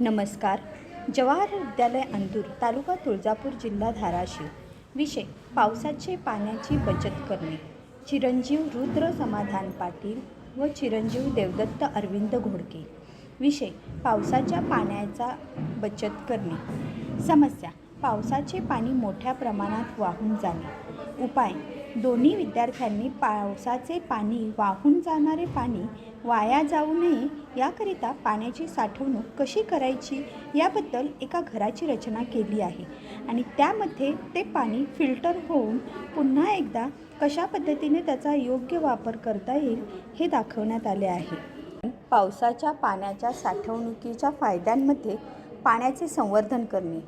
नमस्कार. जवाहर विद्यालय अंदूर तालुका तुळजापूर जिल्हा धाराशिव. विषय पावसाचे पाण्याची बचत करणे. चिरंजीव रुद्र समाधान पाटील व चिरंजीव देवदत्त अरविंद घोडके. विषय पावसाच्या पाण्याचा बचत करणे. समस्या पावसाचे पाणी मोठ्या प्रमाणात वाहून जाणे. उपाय दोन्ही विद्यार्थ्यांनी पावसाचे पाणी वाहून जाणारे पाणी वाया जाऊ नये याकरिता पाण्याची साठवणूक कशी करायची याबद्दल एका घराची रचना केली आहे. आणि त्यामध्ये ते पाणी फिल्टर होऊन पुन्हा एकदा कशा पद्धतीने त्याचा योग्य वापर करता येईल हे दाखवण्यात आले आहे. पावसाच्या पाण्याच्या साठवणुकीच्या फायद्यांमध्ये पाण्याचे संवर्धन करणे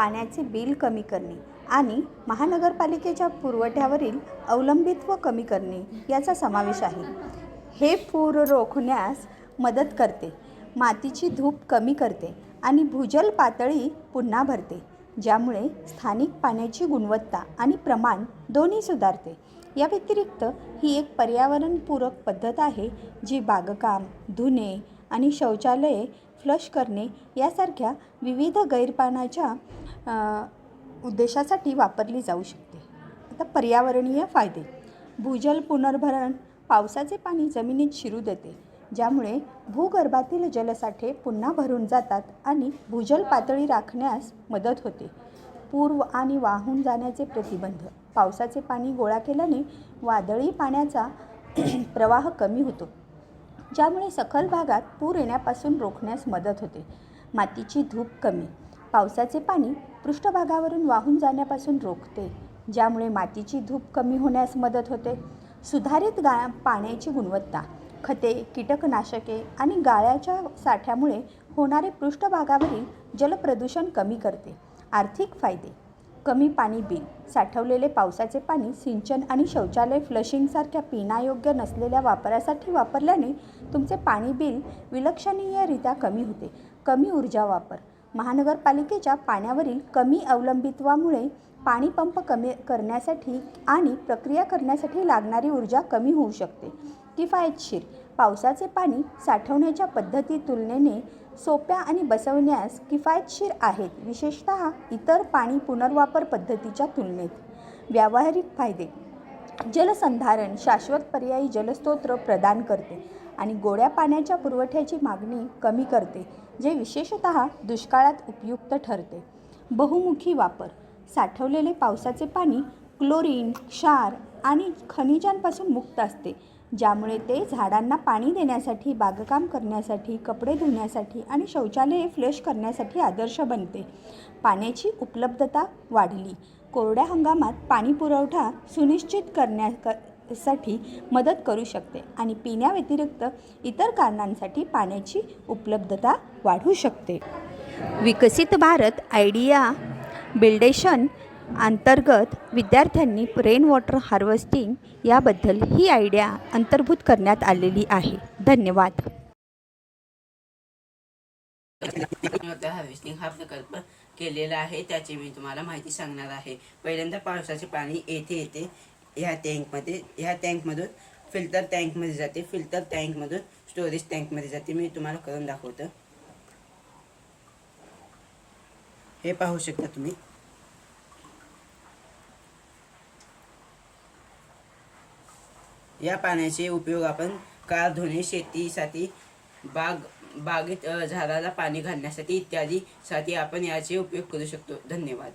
पाण्याचे बिल कमी करणे आणि महानगरपालिकेच्या पुरवठ्यावरील अवलंबित्व कमी करणे याचा समावेश आहे. हे पूर रोखण्यास मदत करते मातीची धूप कमी करते आणि भूजल पातळी पुन्हा भरते ज्यामुळे स्थानिक पाण्याची गुणवत्ता आणि प्रमाण दोन्ही सुधारते. या व्यतिरिक्त ही एक पर्यावरणपूरक पद्धत आहे जी बागकाम धुणे आणि शौचालये फ्लश करणे यासारख्या विविध गैरपाण्याच्या उद्देशासाठी वापरली जाऊ शकते. आता पर्यावरणीय फायदे. भूजल पुनर्भरण पावसाचे पाणी जमिनीत शिरू देते. ज्यामुळे भूगर्भातील जलसाठे पुन्हा भरून जातात आणि भूजल पातळी राखण्यास मदत होते. पूर्व आणि वाहून जाण्याचे प्रतिबंध. पावसाचे पाणी गोळा केल्याने वादळी पाण्याचा प्रवाह कमी होतो. ज्यामुळे सखल भागात पूर येण्यापासून रोखण्यास मदत होते. मातीची धूप कमी. पावसाचे पाणी पृष्ठभागावरून वाहून जाण्यापासून रोखते ज्यामुळे मातीची धूप कमी होण्यास मदत होते. सुधारित गा पाण्याची गुणवत्ता खते कीटकनाशके आणि गाळ्याच्या साठ्यामुळे होणारे पृष्ठभागावरील जलप्रदूषण कमी करते. आर्थिक फायदे कमी पाणी बिल साठवलेले पावसाचे पाणी सिंचन आणि शौचालय फ्लशिंगसारख्या पिण्यायोग्य नसलेल्या वापरासाठी वापरल्याने तुमचे पाणी बिल विलक्षणीयरित्या कमी होते. कमी ऊर्जा वापर महानगरपालिकेच्या पाण्यावरील कमी अवलंबित्वामुळे पाणी पंप कमी करण्यासाठी आणि प्रक्रिया करण्यासाठी लागणारी ऊर्जा कमी होऊ शकते. किफायतशीर पावसाचे पाणी साठवण्याच्या पद्धती तुलनेने सोप्या आणि बसवण्यास किफायतशीर आहेत विशेषतः इतर पाणी पुनर्वापर पद्धतीच्या तुलनेत. व्यावहारिक फायदे जलसंधारण शाश्वत पर्यायी जलस्रोत प्रदान करते आणि गोड्या पाण्याच्या पुरवठ्याची मागणी कमी करते जे विशेषतः दुष्काळात उपयुक्त ठरते. बहुमुखी वापर साठवलेले पावसाचे पाणी क्लोरीन क्षार आणि खनिजांपासून मुक्त असते ज्यामुळे ते झाडांना पाणी देण्यासाठी बागकाम करण्यासाठी कपडे धुण्यासाठी आणि शौचालये फ्लश करण्यासाठी आदर्श बनते. पाण्याची उपलब्धता वाढली. कोरड्या हंगामात पाणी पुरवठा सुनिश्चित करण्या क- साठी मदत करू शकते आणि पिण्याव्यतिरिक्त इतर कारणांसाठी पाण्याची उपलब्धता वाढू शकते. विकसित भारत आयडिया बिल्डेशन अंतर्गत विद्यार्थ्यांनी रेन वॉटर हार्वेस्टिंग याबद्दल ही आयडिया अंतर्भूत करण्यात आलेली आहे. धन्यवाद. हार्वेस्टिंग हा प्रकल्प केलेला आहे त्याची मी तुम्हाला माहिती सांगणार आहे. पहिल्यांदा पावसाचे पाणी येथे येते. ह्या टँकमध्ये ह्या टँकमधून फिल्टर टँकमध्ये जाते. फिल्टर टँकमधून स्टोरेज टँकमध्ये जाते. मी तुम्हाला करून दाखवतो. हे पाहू शकता तुम्ही. या पाण्याचे उपयोग आपण कार धुणे शेतीसाठी बाग बागेत झाडाला पाणी घालण्यासाठी इत्यादी साठी आपण याचे उपयोग करू शकतो. धन्यवाद.